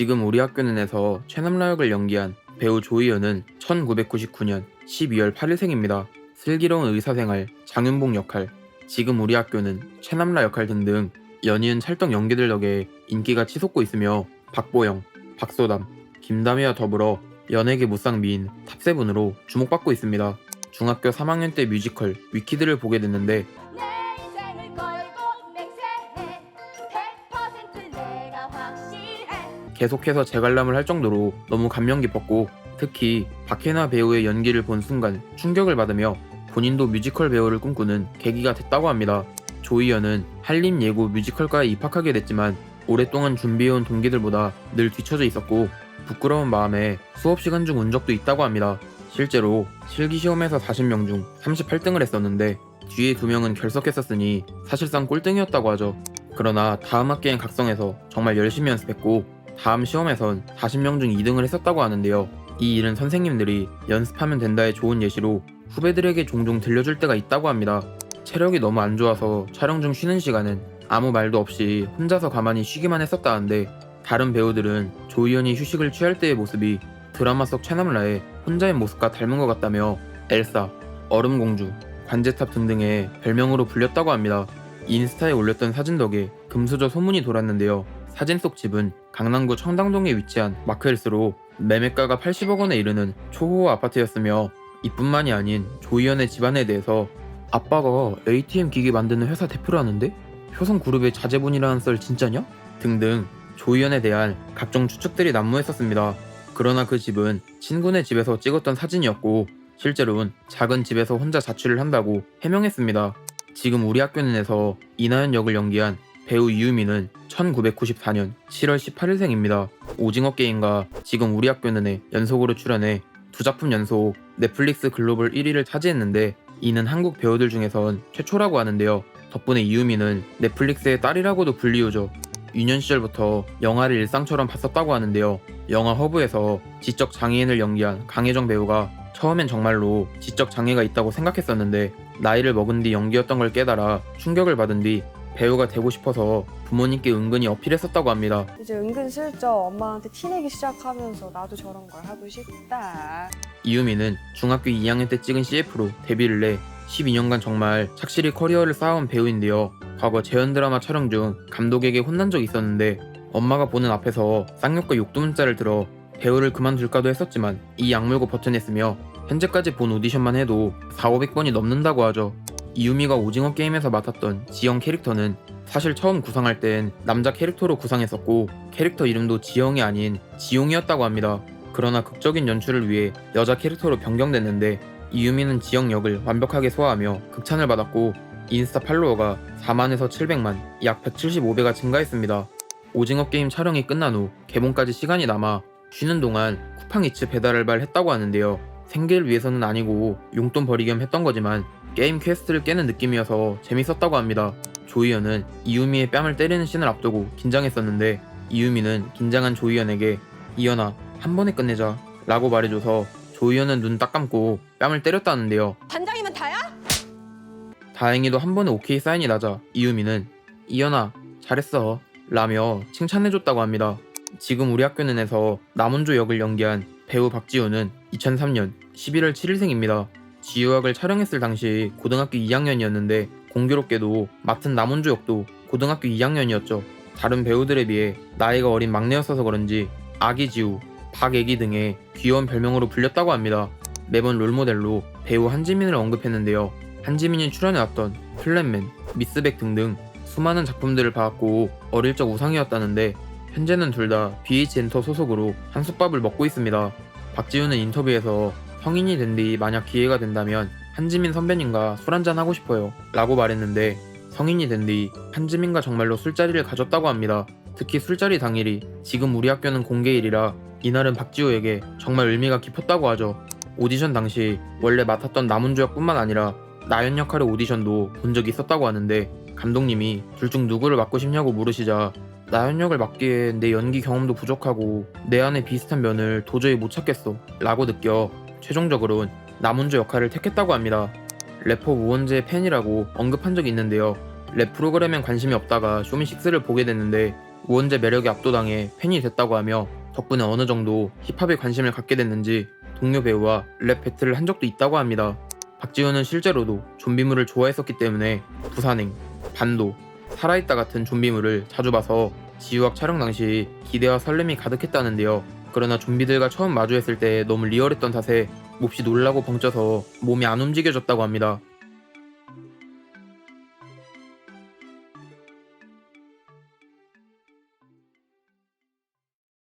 지금 우리 학교는에서 최남라 역을 연기한 배우 조이연은 1999년 12월 8일생입니다. 슬기로운 의사생활, 장윤봉 역할, 지금 우리 학교는 최남라 역할 등등 연이은 찰떡 연기들 덕에 인기가 치솟고 있으며 박보영, 박소담, 김다미와 더불어 연예계 무쌍 미인 탑세븐으로 주목받고 있습니다. 중학교 3학년 때 뮤지컬 위키드를 보게 됐는데 계속해서 재관람을 할 정도로 너무 감명 깊었고 특히 박해나 배우의 연기를 본 순간 충격을 받으며 본인도 뮤지컬 배우를 꿈꾸는 계기가 됐다고 합니다. 조이연은 한림예고 뮤지컬과에 입학하게 됐지만 오랫동안 준비해온 동기들보다 늘 뒤처져 있었고 부끄러운 마음에 수업 시간 중 운 적도 있다고 합니다. 실제로 실기시험에서 40명 중 38등을 했었는데 뒤에 두 명은 결석했었으니 사실상 꼴등이었다고 하죠. 그러나 다음 학기엔 각성해서 정말 열심히 연습했고 다음 시험에선 40명 중 2등을 했었다고 하는데요. 이 일은 선생님들이 연습하면 된다의 좋은 예시로 후배들에게 종종 들려줄 때가 있다고 합니다. 체력이 너무 안 좋아서 촬영 중 쉬는 시간은 아무 말도 없이 혼자서 가만히 쉬기만 했었다는데 다른 배우들은 조이연이 휴식을 취할 때의 모습이 드라마 속 최남라의 혼자인 모습과 닮은 것 같다며 엘사, 얼음공주, 관제탑 등등의 별명으로 불렸다고 합니다. 인스타에 올렸던 사진 덕에 금수저 소문이 돌았는데요. 사진 속 집은 강남구 청담동에 위치한 마크헬스로 매매가가 80억 원에 이르는 초호화 아파트였으며 이뿐만이 아닌 조이연의 집안에 대해서 아빠가 ATM 기기 만드는 회사 대표라는데? 효성그룹의 자제분이라는 썰 진짜냐? 등등 조이연에 대한 각종 추측들이 난무했었습니다. 그러나 그 집은 친구네 집에서 찍었던 사진이었고 실제로는 작은 집에서 혼자 자취를 한다고 해명했습니다. 지금 우리 학교는에서 이나연 역을 연기한 배우 이유미는 1994년 7월 18일생입니다. 오징어 게임과 지금 우리 학교는에 연속으로 출연해 두 작품 연속 넷플릭스 글로벌 1위를 차지했는데 이는 한국 배우들 중에선 최초라고 하는데요. 덕분에 이유미는 넷플릭스의 딸이라고도 불리우죠. 유년 시절부터 영화를 일상처럼 봤었다고 하는데요. 영화 허브에서 지적 장애인을 연기한 강혜정 배우가 처음엔 정말로 지적 장애가 있다고 생각했었는데 나이를 먹은 뒤 연기였던 걸 깨달아 충격을 받은 뒤 배우가 되고 싶어서 부모님께 은근히 어필했었다고 합니다. 이제 은근슬쩍 엄마한테 티내기 시작하면서 나도 저런 걸 하고 싶다. 이유미는 중학교 2학년 때 찍은 CF로 데뷔를 해 12년간 정말 착실히 커리어를 쌓아온 배우인데요. 과거 재연 드라마 촬영 중 감독에게 혼난 적이 있었는데 엄마가 보는 앞에서 쌍욕과 욕도 문자를 들어 배우를 그만둘까도 했었지만 이 약물고 버텨냈으며 현재까지 본 오디션만 해도 4, 500번이 넘는다고 하죠. 이유미가 오징어 게임에서 맡았던 지영 캐릭터는 사실 처음 구상할 땐 남자 캐릭터로 구상했었고 캐릭터 이름도 지영이 아닌 지용이었다고 합니다. 그러나 극적인 연출을 위해 여자 캐릭터로 변경됐는데 이유미는 지영 역을 완벽하게 소화하며 극찬을 받았고 인스타 팔로워가 4만에서 700만, 약 175배가 증가했습니다. 오징어 게임 촬영이 끝난 후 개봉까지 시간이 남아 쉬는 동안 쿠팡이츠 배달 알바를 했다고 하는데요. 생계를 위해서는 아니고 용돈 벌이 겸 했던 거지만 게임 퀘스트를 깨는 느낌이어서 재밌었다고 합니다. 조이연은 이유미의 뺨을 때리는 씬을 앞두고 긴장했었는데 이유미는 긴장한 조이연에게 이연아 한 번에 끝내자 라고 말해줘서 조이연은 눈 딱 감고 뺨을 때렸다는데요. 반장이면 다야? 다행히도 한 번에 오케이 사인이 나자 이유미는 이연아 잘했어 라며 칭찬해줬다고 합니다. 지금 우리 학교는에서 남은조 역을 연기한 배우 박지우는 2003년 11월 7일생입니다. 지유학을 촬영했을 당시 고등학교 2학년이었는데 공교롭게도 맡은 남은조 역도 고등학교 2학년이었죠. 다른 배우들에 비해 나이가 어린 막내였어서 그런지 아기 지우, 박애기 등의 귀여운 별명으로 불렸다고 합니다. 매번 롤모델로 배우 한지민을 언급했는데요. 한지민이 출연해왔던 플랜맨, 미스백 등등 수많은 작품들을 봐왔고 어릴 적 우상이었다는데 현재는 둘 다 BH 엔터 소속으로 한솥밥을 먹고 있습니다. 박지우는 인터뷰에서 성인이 된 뒤 만약 기회가 된다면 한지민 선배님과 술 한잔 하고 싶어요 라고 말했는데 성인이 된 뒤 한지민과 정말로 술자리를 가졌다고 합니다. 특히 술자리 당일이 지금 우리 학교는 공개일이라 이날은 박지우에게 정말 의미가 깊었다고 하죠. 오디션 당시 원래 맡았던 남은주 역뿐만 아니라 나연 역할의 오디션도 본 적이 있었다고 하는데 감독님이 둘 중 누구를 맡고 싶냐고 물으시자 나연 역을 맡기에 내 연기 경험도 부족하고 내 안에 비슷한 면을 도저히 못 찾겠어 라고 느껴 최종적으로는 남은주 역할을 택했다고 합니다. 래퍼 우원재의 팬이라고 언급한 적이 있는데요. 랩 프로그램엔 관심이 없다가 쇼미식스를 보게 됐는데 고원재 매력에 압도당해 팬이 됐다고 하며 덕분에 어느 정도 힙합에 관심을 갖게 됐는지 동료 배우와 랩 배틀을 한 적도 있다고 합니다. 박지훈은 실제로도 좀비물을 좋아했었기 때문에 부산행, 반도, 살아있다 같은 좀비물을 자주 봐서 지우학 촬영 당시 기대와 설렘이 가득했다는데요. 그러나 좀비들과 처음 마주했을 때 너무 리얼했던 탓에 몹시 놀라고 벙쪄서 몸이 안 움직여졌다고 합니다.